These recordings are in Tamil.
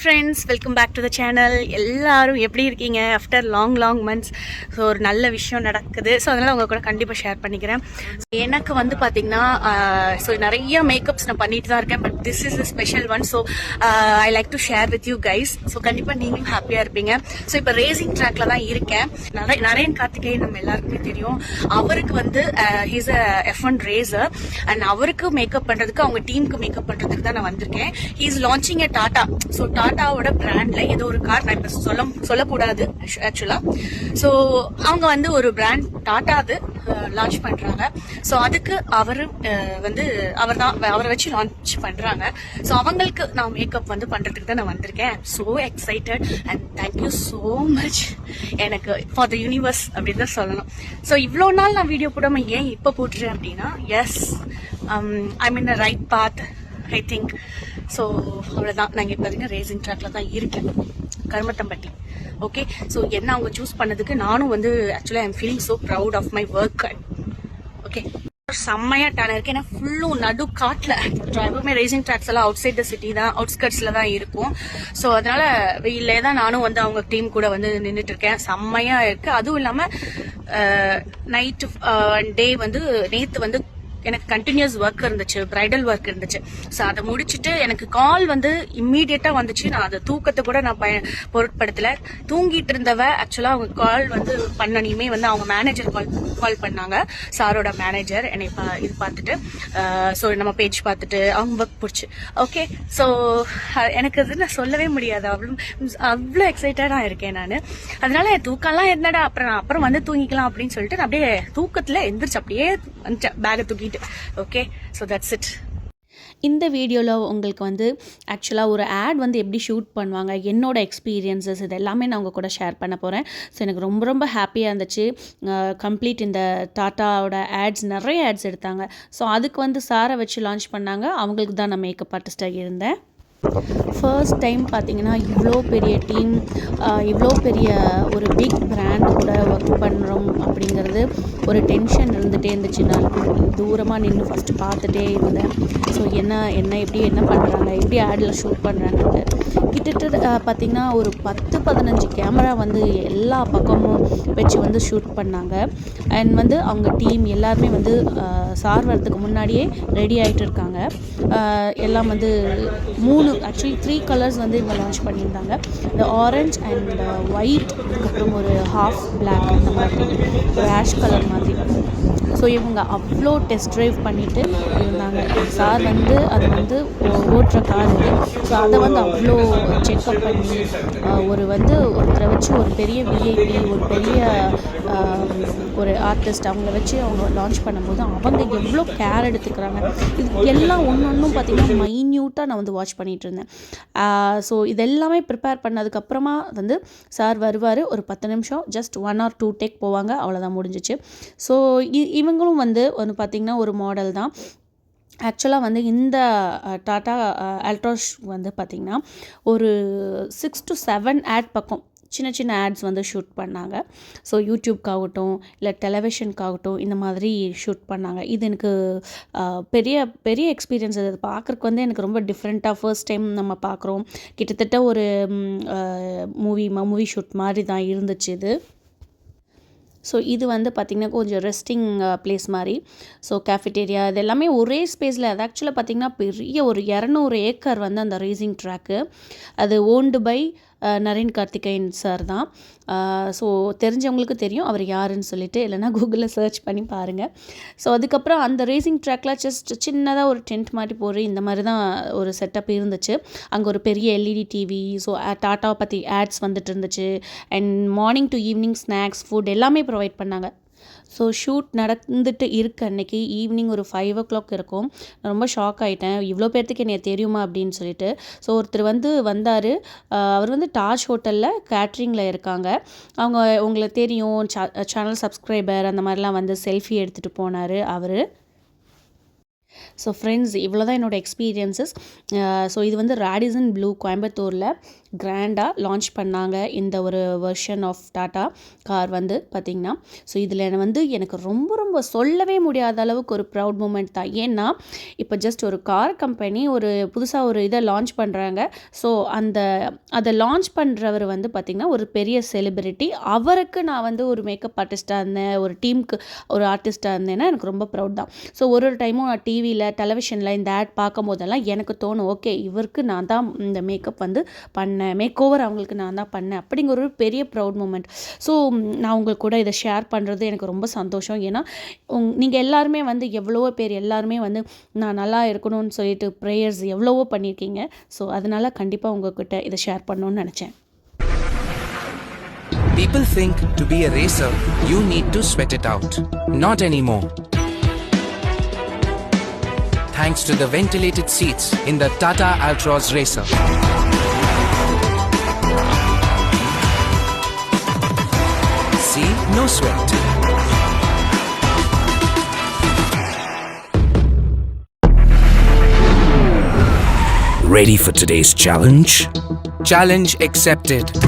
Friends welcome back to the channel எல்லோரும் எப்படி இருக்கீங்க? After long long months so ஒரு நல்ல விஷயம் நடக்குது. ஸோ அதனால் உங்கள் கூட கண்டிப்பாக ஷேர் பண்ணிக்கிறேன். எனக்கு வந்து பார்த்தீங்கன்னா ஸோ நிறைய மேக்கப்ஸ் நான் பண்ணிட்டு தான் இருக்கேன் but this is a special one so I like to share with you guys so கண்டிப்பாக நீங்களும் ஹாப்பியாக இருப்பீங்க. ஸோ இப்போ ரேசிங் ட்ராக்ல தான் இருக்கேன். நிறைய நரேன் கார்த்திகேயன் நம்ம எல்லாருக்குமே தெரியும். அவருக்கு வந்து he's a F one racer and அவருக்கு மேக்கப் பண்ணுறதுக்கு அவங்க டீமுக்கு மேக்கப் பண்ணுறதுக்கு தான் நான் வந்திருக்கேன். He's launching a Tata so டாட்டாவோட பிராண்ட்ல ஏதோ ஒரு கார் நான் இப்போ சொல்ல சொல்லக்கூடாது ஆக்சுவலா ஸோ அவங்க வந்து ஒரு பிராண்ட் டாட்டா அது லான்ச் பண்றாங்க. ஸோ அதுக்கு அவரு வந்து அவர் தான் அவரை வச்சு லான்ச் பண்றாங்க. ஸோ அவங்களுக்கு நான் மேக்கப் வந்து பண்றதுக்கு தான் நான் வந்திருக்கேன். So excited and thank you so much எனக்கு ஃபார் த யூனிவர்ஸ் அப்படின்னு தான் சொல்லணும். ஸோ இவ்வளோ நாள் நான் வீடியோ போடாம ஏன் இப்போ போட்டுறேன் அப்படின்னா yes I mean right both I think so அவ்வளோதான் நாங்கள் இப்போ வரைக்கும் ரேசிங் ட்ராக்ல தான் இருக்கேன். கருமத்தம்பட்டி ஓகே ஸோ என்ன அவங்க சூஸ் பண்ணதுக்கு நானும் வந்து ஆக்சுவலாக I'm feeling so proud of my work okay செம்மையாக டேன் இருக்கு ஏன்னா ஃபுல்லும் நடு காட்டில் எப்பவுமே ரேசிங் ட்ராக்ஸ் எல்லாம் அவுட் சைட் த சிட்டி தான் அவுட்ஸ்கட்ஸில் தான் இருக்கும். ஸோ அதனால வெயிலே தான் நானும் வந்து அவங்க டீம் கூட வந்து நின்றுட்டு இருக்கேன். செம்மையாக இருக்கு. அதுவும் இல்லாமல் நைட்டு டே வந்து நேற்று வந்து எனக்கு கண்டினியூஸ் ஒர்க் இருந்துச்சு பிரைடல் ஒர்க் இருந்துச்சு. ஸோ அதை முடிச்சுட்டு எனக்கு கால் வந்து இம்மீடியட்டா வந்துச்சு. நான் அதை தூக்கத்தை கூட நான் பய பொருட்படுத்தல. தூங்கிட்டு இருந்தவ ஆக்சுவலா அவங்க கால் வந்து பண்ணனையுமே வந்து அவங்க மேனேஜர் கால் கால் பண்ணாங்க. சாரோட மேனேஜர் என்னை பா- இது பார்த்துட்டு ஸோ நம்ம பேஜ் பார்த்துட்டு அவங்க ஒர்க் பிடிச்சி ஓகே ஸோ எனக்கு அது நான் சொல்லவே முடியாது. அவ்வளோ அவ்வளோ எக்ஸைட்டடாக இருக்கேன் நான். அதனால தூக்கம்லாம் என்னடா அப்புறம் அப்புறம் வந்து தூங்கிக்கலாம் அப்படின்னு சொல்லிட்டு நான் அப்படியே தூக்கத்தில் எந்திரிச்சு அப்படியே பேகை தூக்கிட்டு. ஓகே ஸோ தட்ஸ் இட் இந்த வீடியோவில் உங்களுக்கு வந்து ஆக்சுவலாக ஒரு ஆட் வந்து எப்படி ஷூட் பண்ணுவாங்க என்னோடய எக்ஸ்பீரியன்ஸஸ் இது எல்லாமே நான் உங்கள் கூட ஷேர் பண்ண போகிறேன் ஸோ எனக்கு ரொம்ப ரொம்ப ஹாப்பியாக இருந்துச்சு. கம்ப்ளீட் இந்த டாட்டாவோட ஆட்ஸ் நிறைய ஆட்ஸ் எடுத்தாங்க. ஸோ அதுக்கு வந்து சாரை வச்சு லான்ச் பண்ணாங்க. அவங்களுக்கு தான் நான் மேக்கப் ஆர்டிஸ்டாக இருந்தேன். ஃபர்ஸ்ட் டைம் பார்த்தீங்கன்னா இவ்வளோ பெரிய டீம் இவ்வளோ பெரிய ஒரு பிக் பிராண்ட் கூட ஒர்க் பண்ணுறோம் அப்படிங்கிறது ஒரு டென்ஷன் இருந்துகிட்டே இருந்துச்சு. நான் தூரமாக நின்று ஃபஸ்ட்டு பார்த்துட்டே இருந்தேன். ஸோ என்ன என்ன எப்படி என்ன பண்ணுறாங்க எப்படி ஆடில் ஷூட் பண்ணுறாங்கன்ட்டு கிட்டத்தட்ட பார்த்திங்கன்னா ஒரு பத்து பதினஞ்சு கேமரா வந்து எல்லா பக்கமும் வச்சு வந்து ஷூட் பண்ணாங்க. அண்ட் வந்து அவங்க டீம் எல்லாருமே வந்து சார் வரதுக்கு முன்னாடியே ரெடி ஆகிட்டு இருக்காங்க. எல்லாம் வந்து மூணு ஆக்சுவலி த்ரீ கலர்ஸ் வந்து இவங்க லான்ச் பண்ணியிருந்தாங்க. இந்த ஆரஞ்ச் அண்ட் ஒயிட் அதுக்கப்புறம் ஒரு ஹாஃப் பிளாக் அந்த மாதிரி ஒரு ஆஷ் கலர் மாதிரி. ஸோ இவங்க அவ்வளோ டெஸ்ட் ட்ரைவ் பண்ணிவிட்டு இருந்தாங்க. சார் வந்து அது வந்து ஓட்டுற கார் இது. ஸோ அதை வந்து அவ்வளோ செக்அப் பண்ணி ஒரு வந்து ஒருத்தரை வச்சு ஒரு பெரிய விஐபி ஒரு பெரிய ஒரு ஆர்டிஸ்ட் அவங்கள வச்சு அவங்க லான்ச் பண்ணும்போது அவங்க எவ்வளோ கேர் எடுத்துக்கிறாங்க. இது எல்லாம் ஒன்று ஒன்றும் பார்த்தீங்கன்னா மைன்யூட்டாக நான் வந்து வாட்ச் பண்ணிட்டு இருந்தேன் ஸோ இதெல்லாமே ப்ரிப்பேர் பண்ணதுக்கப்புறமா வந்து சார் வருவார் ஒரு பத்து நிமிஷம் just one or two take போவாங்க அவ்வளோதான் முடிஞ்சிச்சு. ஸோ இவங்களும் வந்து ஒன்று பார்த்திங்கன்னா ஒரு மாடல் தான். ஆக்சுவலாக வந்து இந்த டாட்டா அல்ட்ராஷ் வந்து பார்த்திங்கன்னா ஒரு சிக்ஸ் டு செவன் ஆட் பக்கம் சின்ன சின்ன ஆட்ஸ் வந்து ஷூட் பண்ணாங்க. ஸோ யூடியூப்காகட்டும் இல்லை டெலிவிஷனுக்காகட்டும் இந்த மாதிரி ஷூட் பண்ணாங்க. இது எனக்கு பெரிய பெரிய எக்ஸ்பீரியன்ஸ் அது. பார்க்குறக்கு வந்து எனக்கு ரொம்ப டிஃப்ரெண்ட்டாக ஃபர்ஸ்ட் டைம் நம்ம பார்க்குறோம் கிட்டத்தட்ட ஒரு மூவி மூவி ஷூட் மாதிரி தான் இருந்துச்சு இது. ஸோ இது வந்து பார்த்திங்கன்னா கொஞ்சம் ரெஸ்டிங் பிளேஸ் மாதிரி. ஸோ கேஃபிட்டேரியா இது எல்லாமே ஒரே ஸ்பேஸில் அது ஆக்சுவலாக பார்த்திங்கன்னா பெரிய ஒரு இரநூறு ஏக்கர் வந்து அந்த ரேசிங் ட்ராக்கு அது owned by Naren Karthikeyan sir தான். ஸோ தெரிஞ்சவங்களுக்கு தெரியும் அவர் யாருன்னு சொல்லிட்டு. இல்லைனா கூகுளில் சர்ச் பண்ணி பாருங்கள் ஸோ அதுக்கப்புறம் அந்த ரேசிங் ட்ராக்ல ஜஸ்ட் சின்னதாக ஒரு டென்ட் மாதிரி போகிற இந்த மாதிரி தான் ஒரு செட்டப் இருந்துச்சு. அங்கே ஒரு பெரிய எல்இடி டிவி ஸோ டாட்டாவை பற்றி ஆட்ஸ் வந்துட்டு இருந்துச்சு. And morning to evening snacks food எல்லாமே ப்ரொவைட் பண்ணாங்க. ஸோ ஷூட் நடந்துட்டு இருக்கு அன்றைக்கி ஈவினிங் ஒரு ஃபைவ் ஓ கிளாக் இருக்கும். நான் ரொம்ப ஷாக் ஆகிட்டேன் இவ்வளோ பேர்த்துக்கு என்னை தெரியுமா அப்படின்னு சொல்லிட்டு. ஸோ ஒருத்தர் வந்து வந்தார். அவர் வந்து டாஜ் ஹோட்டலில் கேட்ரிங்கில் இருக்காங்க. அவங்க உங்களை தெரியும். சேனல் சப்ஸ்கிரைபர் அந்த மாதிரிலாம் வந்து செல்ஃபி எடுத்துகிட்டு போனார் அவர். ஸோ ஃப்ரெண்ட்ஸ் இவ்வளோ தான் என்னோடய எக்ஸ்பீரியன்சஸ் ஸோ இது வந்து ராடிசன் ப்ளூ கோயம்புத்தூரில் கிராண்டாக லான்ச் பண்ணாங்க. இந்த ஒரு வெர்ஷன் ஆஃப் டாட்டா கார் வந்து பார்த்திங்கன்னா ஸோ இதில் வந்து எனக்கு ரொம்ப ரொம்ப சொல்லவே முடியாத அளவுக்கு ஒரு ப்ரவுட் மூமெண்ட் தான். ஏன்னா இப்போ ஜஸ்ட் ஒரு கார் கம்பெனி ஒரு புதுசாக ஒரு இதை லான்ச் பண்ணுறாங்க ஸோ அந்த அதை லான்ச் பண்ணுறவர் வந்து பார்த்திங்கன்னா ஒரு பெரிய செலிபிரிட்டி அவருக்கு நான் வந்து ஒரு மேக்கப் ஆர்டிஸ்ட்டாக இருந்தேன். ஒரு டீமுக்கு ஒரு ஆர்டிஸ்ட்டாக இருந்தேன்னா எனக்கு ரொம்ப ப்ரௌட் தான். ஸோ ஒரு ஒரு டைமும் நான் டிவியில் டெலிவிஷனில் இந்த ஆட் பார்க்கும் போதெல்லாம் எனக்கு தோணும் ஓகே இவருக்கு நான் தான் இந்த மேக்கப் வந்து பண்ணேன் மேக் ஓவர் அவங்களுக்கு நான் தான் பண்ணேன் அப்படிங்கிற ஒரு பெரிய ப்ரௌட் மூமெண்ட் ஸோ நான் உங்களுக்கு கூட இதை ஷேர் பண்ணுறது எனக்கு ரொம்ப சந்தோஷம் ஏன்னா உங் நீங்கள் எல்லாருமே வந்து எவ்வளவோ பேர் எல்லாருமே வந்து நான் நல்லா இருக்கணும்னு சொல்லிட்டு ப்ரேயர்ஸ் எவ்வளவோ பண்ணியிருக்கீங்க ஸோ அதனால் கண்டிப்பாக உங்ககிட்ட இதை ஷேர் பண்ணணும்னு நினச்சேன் People think to be a racer, you need to sweat it out. Not anymore. Thanks to the ventilated seats in the Tata Altroz Racer. See, no sweat. Ready for today's challenge? Challenge accepted.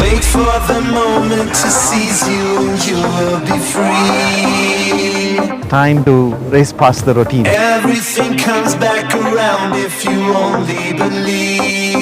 Wait for the moment to seize you and you will be free. time to race past the routine. Everything comes back around if you only believe.